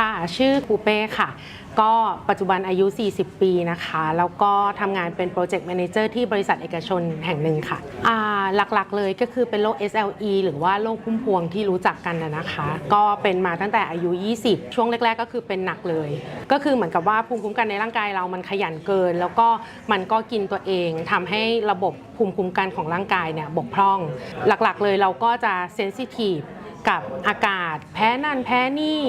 ค่ะ ชื่อปูเป้ค่ะ ก็ปัจจุบันอายุ 40 ปีนะคะ แล้วก็ทำงานเป็นโปรเจกต์แมเนเจอร์ที่บริษัทเอกชนแห่งหนึ่งค่ะอ่าหลักๆเลยก็คือเป็นโรค SLE หรือว่าโรคพุ่มพวงที่รู้จักกันนะนะคะ ก็เป็นมาตั้งแต่อายุ 20 ช่วงแรก ๆ ก็คือเป็นหนักเลย ก็คือเหมือนกับว่าภูมิคุ้มกันในร่างกายเรามันขยันเกิน แล้วก็มันก็กินตัวเองทำให้ระบบภูมิคุ้มกันของร่างกายเนี่ยบกพร่อง หลักๆเลยเราก็จะเซนซิทีฟกับอากาศแพ้นั่นแพ้นี่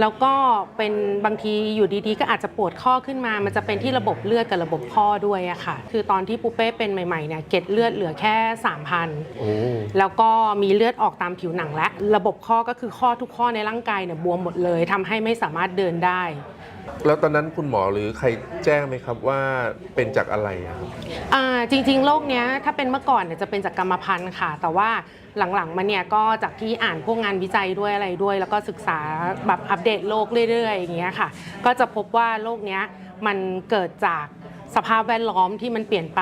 แล้วก็เป็นบางทีอยู่ดีๆ ก็อาจจะปวดข้อขึ้นมา มันจะเป็นที่ระบบเลือดกับระบบข้อด้วยอะค่ะ คือตอนที่ปูเป้เป็นใหม่ๆเนี่ยเกล็ดเลือดเหลือแค่ 3,000 โอ้ แล้วก็มีเลือดออกตามผิวหนังและ ระบบข้อก็คือข้อทุกข้อในร่างกายเนี่ยบวมหมดเลยทำให้ไม่สามารถเดินได้ แล้วตอนนั้นคุณหมอหรือใครแจ้งไหมครับว่าเป็นจากอะไรอะครับ อ่าจริงๆ โรคเนี้ยถ้าเป็นเมื่อก่อนเนี่ยจะเป็นจากกรรมพันธุ์ค่ะ แต่ว่าหลังๆมาเนี่ยก็จากที่อ่านพวกงานวิจัยด้วยอะไรด้วย แล้วก็ศึกษาแบบอัปเดตโรคเรื่อยๆอย่างเงี้ยค่ะ ก็จะพบว่าโรคเนี้ยมันเกิดจากสภาพแวดล้อมที่มันเปลี่ยนไป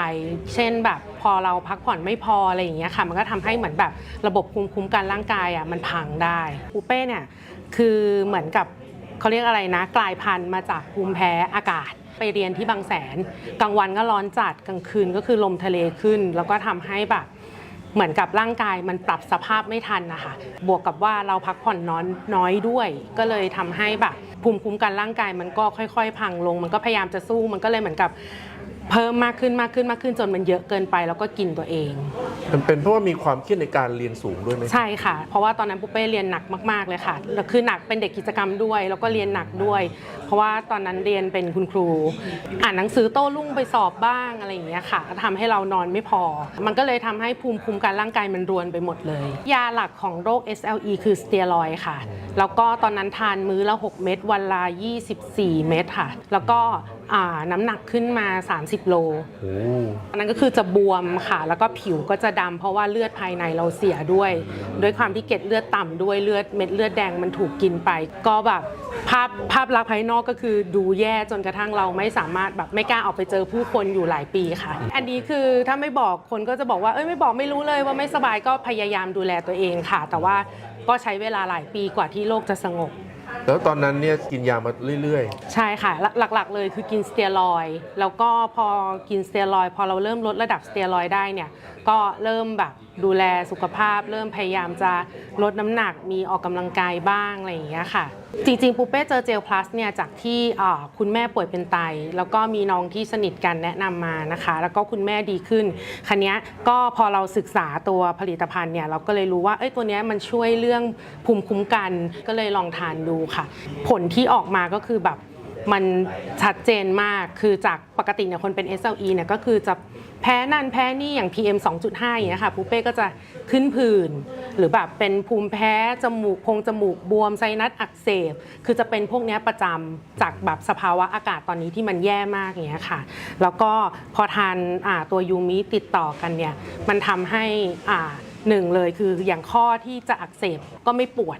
เช่นแบบพอเราพักผ่อนไม่พออะไรอย่างเงี้ยค่ะ มันก็ทำให้เหมือนแบบระบบภูมิคุ้มกันร่างกายอะมันพังได้ปูเป้เนี่ยคือเหมือนกับเขาเรียกอะไรนะ กลายพันธุ์มาจากภูมิแพ้อากาศไปเรียนที่บางแสน กลางวันก็ร้อนจัดกลางคืนก็คือลมทะเลขึ้น แล้วก็ทำให้แบบ เหมือนกับร่างกายมันปรับสภาพไม่ทันนะคะ บวกกับว่าเราพักผ่อนน้อยน้อยด้วย ก็เลยทำให้แบบภูมิคุ้มกันร่างกายมันก็ค่อย ๆ พังลง มันก็พยายามจะสู้มันก็เลยเหมือนกับเพิ่มมากขึ้นมากขึ้นมากขึ้นจนมันเยอะเกินไป แล้วก็กินตัวเอง มันเป็นเพราะว่ามีความเครียดในการเรียนสูงด้วยไหมใช่ค่ะ เพราะว่าตอนนั้นปุ๊เป้เรียนหนักมาก ๆ เลยค่ะแล้วคือหนักเป็นเด็กกิจกรรมด้วย แล้วก็เรียนหนักด้วย เพราะว่าตอนนั้นเรียนเป็นคุณครู อ่านหนังสือโต้รุ่งไปสอบบ้างอะไรอย่างเงี้ยค่ะก็ทำให้เรานอนไม่พอ มันก็เลยทำให้ภูมิคุ้มกันร่างกายมันรวนไปหมดเลย ยาหลักของโรค SLE คือสเตียรอยด์ค่ะ แล้วก็ตอนนั้นทานมื้อละ 6 เม็ดวันละ 24 เม็ดค่ะ แล้วก็อ่าน้ำหนักขึ้นมา 30 โลโอ้อันนั้นก็คือจะบวมค่ะ แล้วก็ผิวก็จะดำเพราะว่าเลือดภายในเราเสียด้วย ด้วยความที่เกล็ดเลือดต่ำด้วยเลือดเม็ดเลือดแดงมันถูกกินไป ก็แบบภาพภาพลักษณ์ภายนอกก็คือดูแย่จนกระทั่งเราไม่สามารถแบบไม่กล้าออกไปเจอผู้คนอยู่หลายปีค่ะ อันนี้คือถ้าไม่บอกคนก็จะบอกว่าเอ้ยไม่บอกไม่รู้เลยว่าไม่สบายก็พยายามดูแลตัวเองค่ะ แต่ว่าก็ใช้เวลาหลายปีกว่าที่โรคจะสงบ แล้วตอนนั้นเนี่ยกินยามาเรื่อย ใช่ค่ะ หลักๆ เลยคือกินสเตียรอยด์แล้วก็พอกินสเตียรอยด์พอเราเริ่มลดระดับสเตียรอยด์ได้เนี่ยก็เริ่มแบบดูแลสุขภาพ เริ่มพยายามจะลดน้ำหนักมีออกกำลังกายบ้างอะไรอย่างเงี้ยค่ะ จริงๆปูเป้เจอเจลพลัสเนี่ยจากที่คุณแม่ป่วยเป็นไต แล้วก็มีน้องที่สนิทกันแนะนำมานะคะ แล้วก็คุณแม่ดีขึ้น คันนี้ก็พอเราศึกษาตัวผลิตภัณฑ์เนี่ยเราก็เลยรู้ว่าเอ้ยตัวนี้มันช่วยเรื่องภูมิคุ้มกันก็เลยลองทานดูค่ะ ผลที่ออกมาก็คือแบบมันชัดเจนมาก คือจากปกติเนี่ยคนเป็น SLE เนี่ยก็คือจะแพ้นั่นแพ้นี่อย่าง PM 2.5อย่างเงี้ยค่ะปูเป้ก็จะขึ้นผื่น หรือแบบเป็นภูมิแพ้จมูกโพรงจมูกบวมไซนัสอักเสบ คือจะเป็นพวกนี้ประจำจากแบบสภาวะอากาศตอนนี้ที่มันแย่มากอย่างเงี้ยค่ะ แล้วก็พอทานตัวยูมิติดต่อกันเนี่ยมันทำให้อ่าหนึ่งเลยคืออย่างข้อที่จะอักเสบก็ไม่ปวด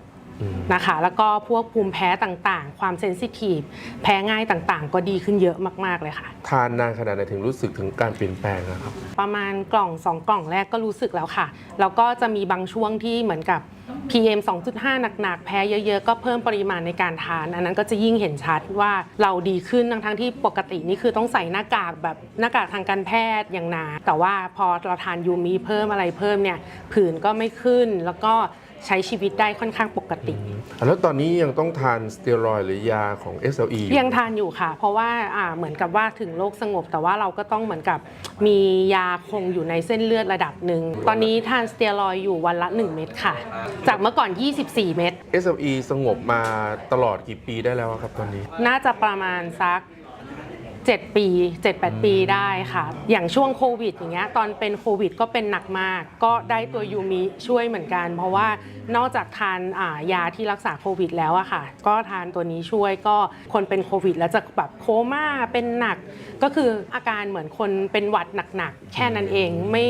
นะคะ แล้วก็พวกภูมิแพ้ต่างๆ ความเซนซิทีฟแพ้ง่ายต่างๆ ก็ดีขึ้นเยอะมากๆเลยค่ะๆทานนานขนาดไหนถึงรู้สึกถึงการเปลี่ยนแปลงนะครับ ประมาณกล่อง 2 กล่องแรกก็รู้สึกแล้วค่ะ แล้วก็จะมีบางช่วงที่เหมือนกับ PM 2.5 หนักๆ แพ้เยอะๆ ก็เพิ่มปริมาณในการทาน อันนั้นก็จะยิ่งเห็นชัดว่าเราดีขึ้นทั้งๆที่ปกตินี่คือต้องใส่หน้ากากแบบหน้ากากทางการแพทย์อย่างหนา แต่ว่าพอเราทานยูมีเพิ่มอะไรเพิ่มเนี่ยผื่นก็ไม่ขึ้นแล้วก็ ใช้ชีวิตได้ค่อนข้างปกติ แล้วตอนนี้ยังต้องทานสเตียรอยด์หรือยาของ SLE อยู่ยังทานอยู่ค่ะ เพราะว่าอ่าเหมือนกับว่าถึงโรคสงบ แต่ว่าเราก็ต้องเหมือนกับมียาคงอยู่ในเส้นเลือดระดับหนึ่ง ตอนนี้ทานสเตียรอยด์อยู่วันละ 1 เม็ดค่ะ จากเมื่อก่อน 24 เม็ด SLE สงบมาตลอดกี่ปีได้แล้วครับตอนนี้ น่าจะประมาณสัก 7 ปี 7-8 ปีได้ค่ะ อย่างช่วงโควิดอย่างเงี้ยตอนเป็นโควิดก็เป็นหนักมาก ก็ได้ตัวยูมิช่วยเหมือนกัน เพราะว่านอกจากทานอ่ายาที่รักษาโควิดแล้วอะค่ะ ก็ทานตัวนี้ช่วยก็คนเป็นโควิด แล้วจะแบบโคม่าเป็นหนัก ก็คืออาการเหมือนคนเป็นหวัดหนักๆ แค่นั้นเองไม่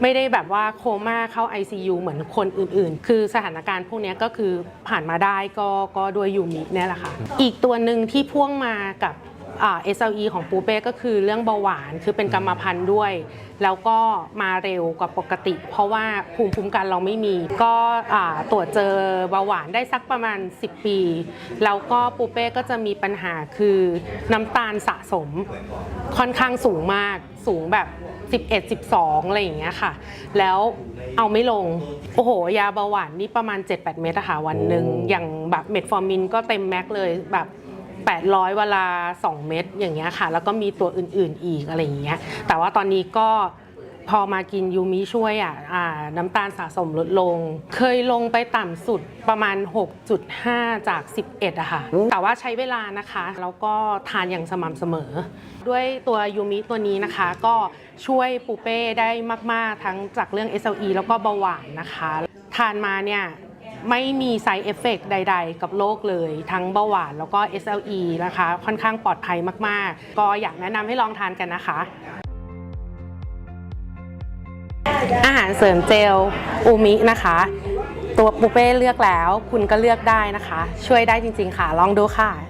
ไม่ได้แบบว่าโคม่าเข้า ICU เหมือนคนอื่นๆ คือสถานการณ์พวกเนี้ยก็คือผ่านมาได้ก็ก็ด้วยยูมิเนี่ยแหละค่ะ อีกตัวหนึ่งที่พ่วงมากับ อ่า SLE ของปูเป้ก็คือเรื่องเบาหวานคือเป็นกรรมพันธุ์ด้วย แล้วก็มาเร็วกว่าปกติ เพราะว่าภูมิคุ้มกันเราไม่มี ก็อ่าตรวจเจอเบาหวานได้สักประมาณ 10 ปี แล้วก็ปูเป้ก็จะมีปัญหาคือน้ำตาลสะสมค่อนข้างสูงมากสูงแบบ11 12 อะไรอย่างเงี้ยค่ะ แล้วเอาไม่ลง โอ้โห ยาเบาหวานนี่ประมาณ 7-8 เม็ดอะค่ะวันหนึ่งโอ้อย่างแบบเมทฟอร์มินก็เต็มแม็กเลยแบบ 800เวลา 2 เม็ดอย่างเงี้ยค่ะ แล้วก็มีตัวอื่นๆอีกอะไรอย่างเงี้ยแต่ว่าตอนนี้ก็พอมากินยูมิช่วยอะอ่าน้ำตาลสะสมลดลง เคยลงไปต่ำสุดประมาณ 6.5 จาก 11อะค่ะ แต่ว่าใช้เวลานะคะ แล้วก็ทานอย่างสม่ำเสมอ ด้วยตัวยูมิตัวนี้นะคะ ก็ช่วยปูเป้ได้มาก ๆ ทั้งจากเรื่อง SLE แล้วก็เบาหวานนะคะ ทานมาเนี่ย ไม่มี side effect ใด ๆ กับโรคเลย ทั้งเบาหวานแล้วก็ SLE นะคะ ค่อนข้างปลอดภัยมาก ๆ ก็อยากแนะนำให้ลองทานกันนะคะ อาหารเสริมเจลอูมินะคะ ตัวปูเป้เลือกแล้ว คุณก็เลือกได้นะคะ ช่วยได้จริง ๆ ค่ะ ลองดูค่ะ